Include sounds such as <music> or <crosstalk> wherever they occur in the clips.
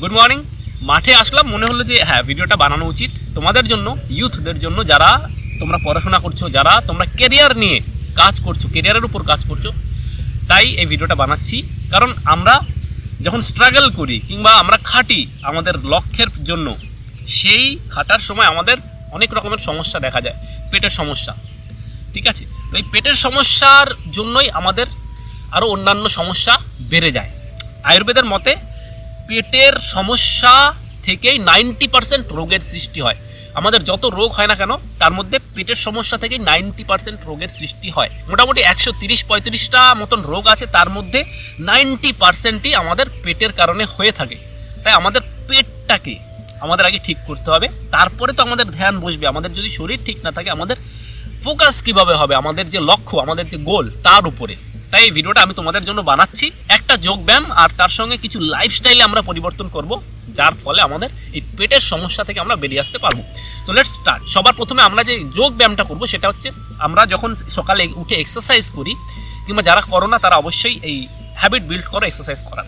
Good morning মাঠে আসলাম, মনে হলো যে হ্যাঁ ভিডিওটা বানানো উচিত। তোমাদের জন্য ইউথদের জন্য যারা তোমরা পড়াশোনা করছ, যারা তোমরা কেরিয়ার নিয়ে কাজ করছ কেরিয়ারের উপর কাজ করছ, তাই এই ভিডিওটা বানাচ্ছি। কারণ আমরা যখন স্ট্রাগল করি, কিংবা আমরা খাটি আমাদের লক্ষ্যের জন্য, সেই খাটার সময় আমাদের অনেক রকমের সমস্যা দেখা যায়, পেটের সমস্যা। ঠিক আছে? তো এই পেটের সমস্যার জন্যই আমাদের আরও অন্যান্য সমস্যা বেড়ে যায়। আয়ুর্বেদের মতে পেটের সমস্যা থেকেই নাইনটি পার্সেন্ট রোগের সৃষ্টি হয়। আমাদের যত রোগ হয় না কেন, তার মধ্যে পেটের সমস্যা থেকেই নাইনটি পার্সেন্ট রোগের সৃষ্টি হয়। মোটামুটি একশো তিরিশ পঁয়ত্রিশটা মতন রোগ আছে, তার মধ্যে নাইনটি পার্সেন্টই আমাদের পেটের কারণে হয়ে থাকে। তাই আমাদের পেটটাকে আমাদের আগে ঠিক করতে হবে। তারপরে তো আমাদের ধ্যান বসবে। আমাদের যদি শরীর ঠিক না থাকে, আমাদের ফোকাস কীভাবে হবে? আমাদের যে লক্ষ্য, আমাদের যে গোল তার উপরে। তাই এই ভিডিওটা আমি তোমাদের জন্য বানাচ্ছি। একটা যোগ ব্যায়াম আর তার সঙ্গে কিছু লাইফস্টাইলে আমরা পরিবর্তন করব, যার ফলে আমাদের এই পেটের সমস্যা থেকে আমরা বেরিয়ে আসতে পারব। তো লেটস স্টার্ট সবার প্রথমে আমরা যে যোগ ব্যায়ামটা করব, সেটা হচ্ছে আমরা যখন সকালে উঠে এক্সারসাইজ করি, কিংবা যারা করো না তারা অবশ্যই এই হ্যাবিট বিল্ড করো এক্সারসাইজ করার।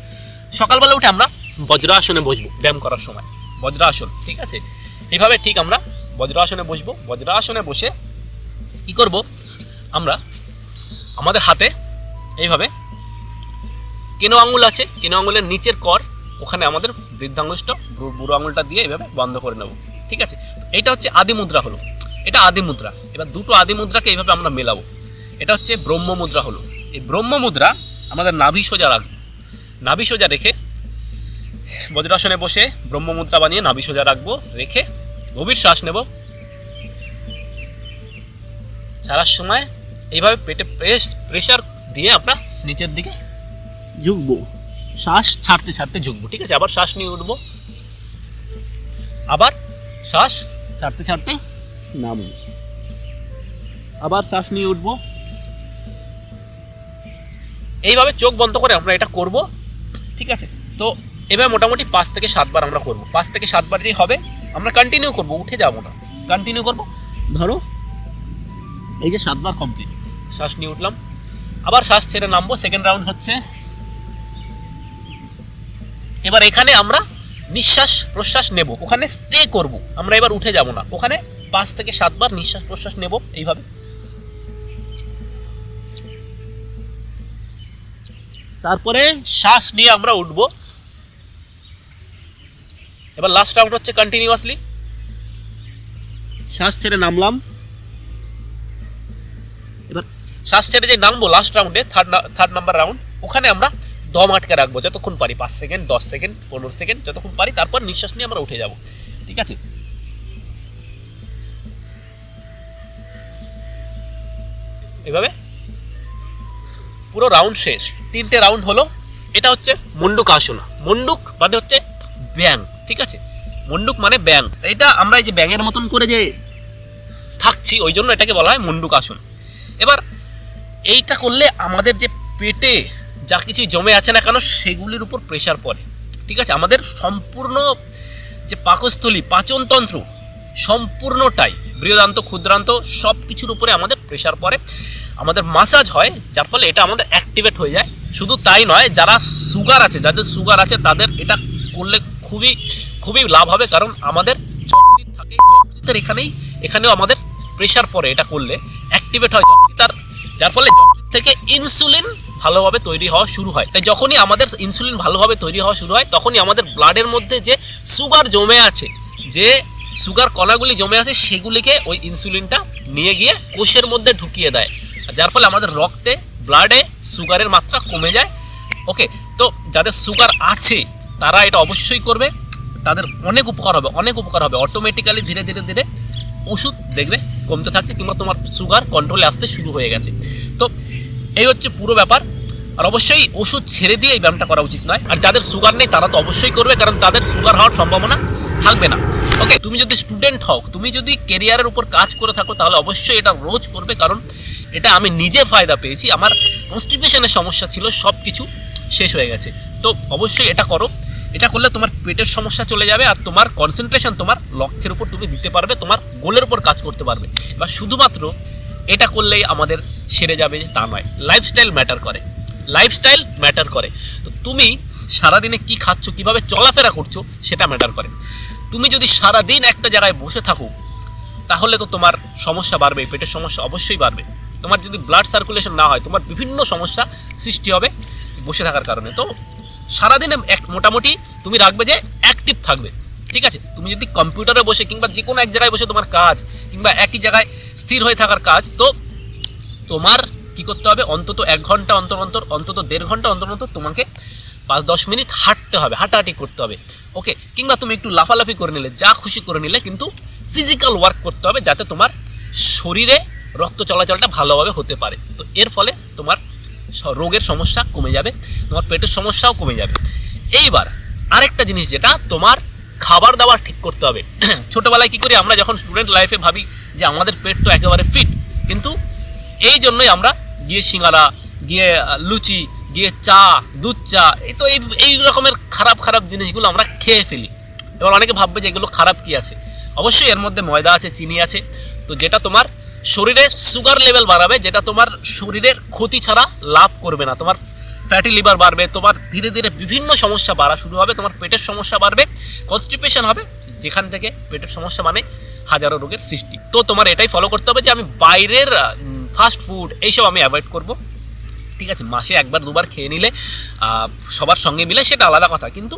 সকালবেলা উঠে আমরা বজ্রাসনে বসবো ব্যায়াম করার সময়। বজ্রাসন, ঠিক আছে? এইভাবে ঠিক আমরা বজ্রাসনে বসবো। বজ্রাসনে বসে কি করব? আমরা আমাদের হাতে এইভাবে। কেনো আঙুল আছে? কেনো আঙুলের নিচের কর, ওখানে আমাদের বৃদ্ধাঙ্গুষ্ঠ বুড়ো আঙুলটা দিয়ে এইভাবে বন্ধ করে নেব। ঠিক আছে? এটা হচ্ছে আদি মুদ্রা হলো। এটা আদি মুদ্রা। এবার দুটো আদি মুদ্রাকে এইভাবে আমরা মেলাবো। এটা হচ্ছে ব্রহ্ম মুদ্রা হলো। এই ব্রহ্ম মুদ্রা আমাদের নাভি সোজা রাখব নাভি সোজা রেখে বজ্রাসনে বসে ব্রহ্ম মুদ্রা বানিয়ে নাভি সোজা রাখব। রেখে গভীর শ্বাস নেব। ছাড়ার সময় এইভাবে পেটে প্রেস প্রেশার দিয়ে আমরা নিচের দিকে ঝুঁকবো। শ্বাস ছাড়তে ছাড়তে ঝুঁকবো, ঠিক আছে? আবার শ্বাস নিয়ে উঠবো। আবার শ্বাস ছাড়তে ছাড়তে নামবো। আবার শ্বাস নিয়ে উঠবো। এইভাবে চোখ বন্ধ করে আমরা এটা করব, ঠিক আছে? তো এভাবে মোটামুটি পাঁচ থেকে সাতবার আমরা করব। পাঁচ থেকে সাতবারই হবে, আমরা কন্টিনিউ করব, উঠে যাব না। কন্টিনিউ করব? ধরো, এই যে সাতবার কমপ্লিট শ্বাস নিয়ে উঠলাম। আবার শ্বাস ছেড়ে নামবো। সেকেন্ড রাউন্ড হচ্ছে। এবার এখানে আমরা নিঃশ্বাস প্রশ্বাস নেব। ওখানে স্টে করব। আমরা এবার উঠে যাব না। ওখানে পাঁচ থেকে সাতবার নিঃশ্বাস প্রশ্বাস নেব এইভাবে। তারপরে শ্বাস নিয়ে আমরা উঠব। এবার লাস্ট রাউন্ড হচ্ছে কন্টিনিউয়াসলি শ্বাস ছেড়ে নামলাম। শ্বাস ছেড়ে যে নামবো লাস্ট রাউন্ডে থার্ড থার্ড নাম্বার রাউন্ড ওখানে আমরা দম আটকে রাখব, যতক্ষণ পারি পাঁচ সেকেন্ড দশ সেকেন্ড পনেরো সেকেন্ড যতক্ষণ পারি তারপর নিঃশ্বাস নিয়ে আমরা উঠে যাব, ঠিক আছে? এভাবে? পুরো রাউন্ড শেষ। তিনটে রাউন্ড হলো, এটা হচ্ছে মন্ডুক আসনা। মন্ডুক মানে হচ্ছে ব্যাং ঠিক আছে? মন্ডুক মানে ব্যাং এটা আমরা এই যে ব্যাঙের মতন করে যে থাকছি, ওই জন্য এটাকে বলা হয় মন্ডুক আসন। এবার এইটা করলে আমাদের যে পেটে যা কিছু জমে আছে না কেন, সেগুলির উপর প্রেশার পড়ে। ঠিক আছে? আমাদের সম্পূর্ণ যে পাকস্থলী, পাচনতন্ত্র, সম্পূর্ণটাই, বৃহদান্ত, ক্ষুদ্রান্ত সব কিছুর উপরে আমাদের প্রেশার পড়ে। আমাদের মাসাজ হয়, যার ফলে এটা আমাদের অ্যাক্টিভেট হয়ে যায়। শুধু তাই নয়, যারা সুগার আছে, যাদের সুগার আছে, তাদের এটা করলে খুবই খুবই লাভ হবে। কারণ আমাদের যকৃৎ থাকে যকৃতের এখানেই, এখানেও আমাদের প্রেশার পড়ে এটা করলে। অ্যাক্টিভেট হয় যার ফলে থেকে ইনসুলিন ভালোভাবে তৈরি হওয়া শুরু হয়। তাই যখনই আমাদের ইনসুলিন ভালোভাবে তৈরি হওয়া শুরু হয়, তখনই আমাদের ব্লাডের মধ্যে যে সুগার জমে আছে, যে সুগার কণাগুলি জমে আছে, সেগুলিকে ওই ইনসুলিনটা নিয়ে গিয়ে কোষের মধ্যে ঢুকিয়ে দেয়। যার ফলে আমাদের রক্তে ব্লাডে সুগারের মাত্রা কমে যায়। ওকে তো যাদের সুগার আছে, তারা এটা অবশ্যই করবে। তাদের অনেক উপকার হবে, অনেক উপকার হবে। অটোমেটিক্যালি ধীরে ধীরে ধীরে ওষুধ দেখবে, কমতে থাকছে কিংবা তোমার সুগার কন্ট্রোলে আসতে শুরু হয়ে গেছে। তো এই হচ্ছে পুরো ব্যাপার। আর অবশ্যই ওষুধ ছেড়ে দিয়ে এই ব্যায়ামটা করা উচিত নয়। আর যাদের সুগার নেই, তারা তো অবশ্যই করবে, কারণ তাদের সুগার হওয়ার সম্ভাবনা থাকবে না। ওকে তুমি যদি স্টুডেন্ট হও, তুমি যদি কেরিয়ারের উপর কাজ করে থাকো, তাহলে অবশ্যই এটা রোজ করবে, কারণ এটা আমি নিজে ফায়দা পেয়েছি। আমার কনস্টিপেশনের সমস্যা ছিল সব কিছু শেষ হয়ে গেছে। তো অবশ্যই এটা করো। এটা করলে তোমার পেটের সমস্যা চলে যাবে আর তোমার কনসেন্ট্রেশন তোমার লক্ষ্যের উপর তুমি দিতে পারবে, তোমার গোলের উপর কাজ করতে পারবে। এবার শুধুমাত্র এটা করলেই আমাদের সেরে যাবে তা নয়। লাইফস্টাইল ম্যাটার করে। লাইফস্টাইল ম্যাটার করে। তো তুমি সারাদিনে কি খাচ্ছ, কীভাবে চলাফেরা করছ, সেটা ম্যাটার করে। তুমি যদি সারাদিন একটা জায়গায় বসে থাকো, তাহলে তো তোমার সমস্যা বাড়বে, পেটের সমস্যা অবশ্যই বাড়বে। তোমার যদি ব্লাড সার্কুলেশন না হয়, তোমার বিভিন্ন সমস্যা সৃষ্টি হবে বসে থাকার কারণে। তো সারাদিনে এক মোটামুটি তুমি রাখবে যে অ্যাক্টিভ থাকবে। ঠিক আছে? তুমি যদি কম্পিউটারে বসে কিংবা যে কোনো এক জায়গায় বসে তোমার কাজ কিংবা একই জায়গায় স্থির হয়ে থাকার কাজ, তো তোমার কি করতে হবে? অন্তত এক ঘণ্টা অন্তর অন্তর, অন্তত দেড় ঘণ্টা অন্তর অন্তর তোমাকে পাঁচ দশ মিনিট হাঁটতে হবে, হাঁটাহাঁটি করতে হবে। ওকে কিংবা তুমি একটু লাফালাফি করে নিলে, যা খুশি করে নিলে কিন্তু ফিজিক্যাল ওয়ার্ক করতে হবে যাতে তোমার শরীরে রক্ত চলাচলটা ভালোভাবে হতে পারে। তো এর ফলে তোমার রোগের সমস্যা কমে যাবে, তোমার পেটের সমস্যাও কমে যাবে। এইবার আরেকটা জিনিস যেটা তোমার খাবার দাবার ঠিক করতে হবে। <clears throat> ছোটোবেলায় কী করি আমরা যখন স্টুডেন্ট লাইফে ভাবি যে আমাদের পেট তো একেবারে ফিট কিন্তু এই জন্যই আমরা গিয়ে সিঙ্গারা, গিয়ে লুচি, গিয়ে চা, দুধ চা, এই তো এই এই রকমের খারাপ খারাপ জিনিসগুলো আমরা খেয়ে ফেলি। এবার অনেকে ভাববে যে এগুলো খারাপ কি আছে? অবশ্যই এর মধ্যে ময়দা আছে, চিনি আছে। তো যেটা তোমার শরীরে সুগার লেভেল বাড়াবে, যেটা তোমার শরীরের ক্ষতি ছাড়া লাভ করবে না। তোমার ফ্যাটি লিভার বাড়বে, তোমার ধীরে ধীরে বিভিন্ন সমস্যা বাড়া শুরু হবে, তোমার পেটের সমস্যা বাড়বে কনস্টিপেশন হবে, যেখান থেকে পেটের সমস্যা মানে হাজারো রোগের সৃষ্টি। তো তোমার এটাই ফলো করতে হবে যে আমি বাইরের ফাস্ট ফুড এইসব আমি অ্যাভয়েড করব। ঠিক আছে, মাসে একবার দুবার খেয়ে নিলে সবার সঙ্গে মিলে সেটা আলাদা কথা। কিন্তু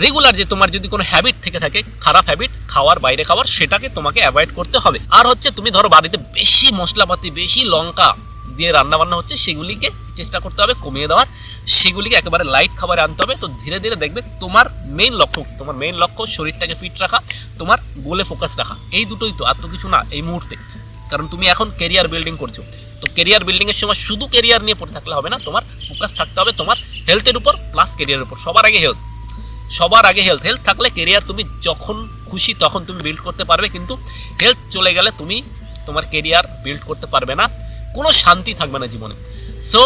রেগুলার যে তোমার যদি কোনো হ্যাবিট থেকে থাকে, খারাপ হ্যাবিট খাওয়ার, বাইরে খাওয়ার, সেটাকে তোমাকে অ্যাভয়েড করতে হবে। আর হচ্ছে তুমি ধরো বাড়িতে বেশি মশলাপাতি, বেশি লঙ্কা দিয়ে রান্না বান্না হচ্ছে, সেগুলিকে চেষ্টা করতে হবে কমিয়ে দেওয়ার। সেগুলিকে একেবারে লাইট খাবারে আনতে হবে। তো ধীরে ধীরে দেখবে তোমার মেইন লক্ষ্য তোমার মেইন লক্ষ্য শরীরটাকে ফিট রাখা, তোমার গোলে ফোকাস রাখা। এই দুটোই তো, আর তো কিছু না, এই মুহূর্তে। কারণ তুমি এখন কেরিয়ার বিল্ডিং করছ। তো কেরিয়ার বিল্ডিংয়ের সময় শুধু কেরিয়ার নিয়ে পড়ে থাকলে হবে না, তোমার ফোকাস থাকতে হবে তোমার হেলথের উপর প্লাস কেরিয়ারের উপর। সবার আগে হেলথ সবার আগে হেলথ হেলথ থাকলে কেরিয়ার তুমি যখন খুশি তখন তুমি বিল্ড করতে পারবে, কিন্তু হেলথ চলে গেলে তুমি তোমার কেরিয়ার বিল্ড করতে পারবে না। কোনো শান্তি থাকবে না জীবনে। সো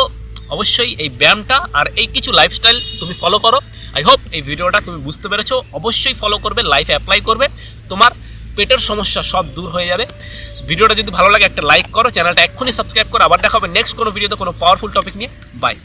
অবশ্যই এই ব্যায়ামটা আর এই কিছু লাইফস্টাইল তুমি ফলো করো। আই হোপ এই ভিডিওটা তুমি বুঝতে পেরেছ। অবশ্যই ফলো করবে লাইফ অ্যাপ্লাই করবে। তোমার পেটের সমস্যা সব দূর হয়ে যাবে। ভিডিওটা যদি ভালো লাগে একটা লাইক করো। চ্যানেলটা এক্ষুনি সাবস্ক্রাইব করো। আবার দেখা হবে নেক্সট কোনো ভিডিওতে কোনো পাওয়ারফুল টপিক নিয়ে। বাই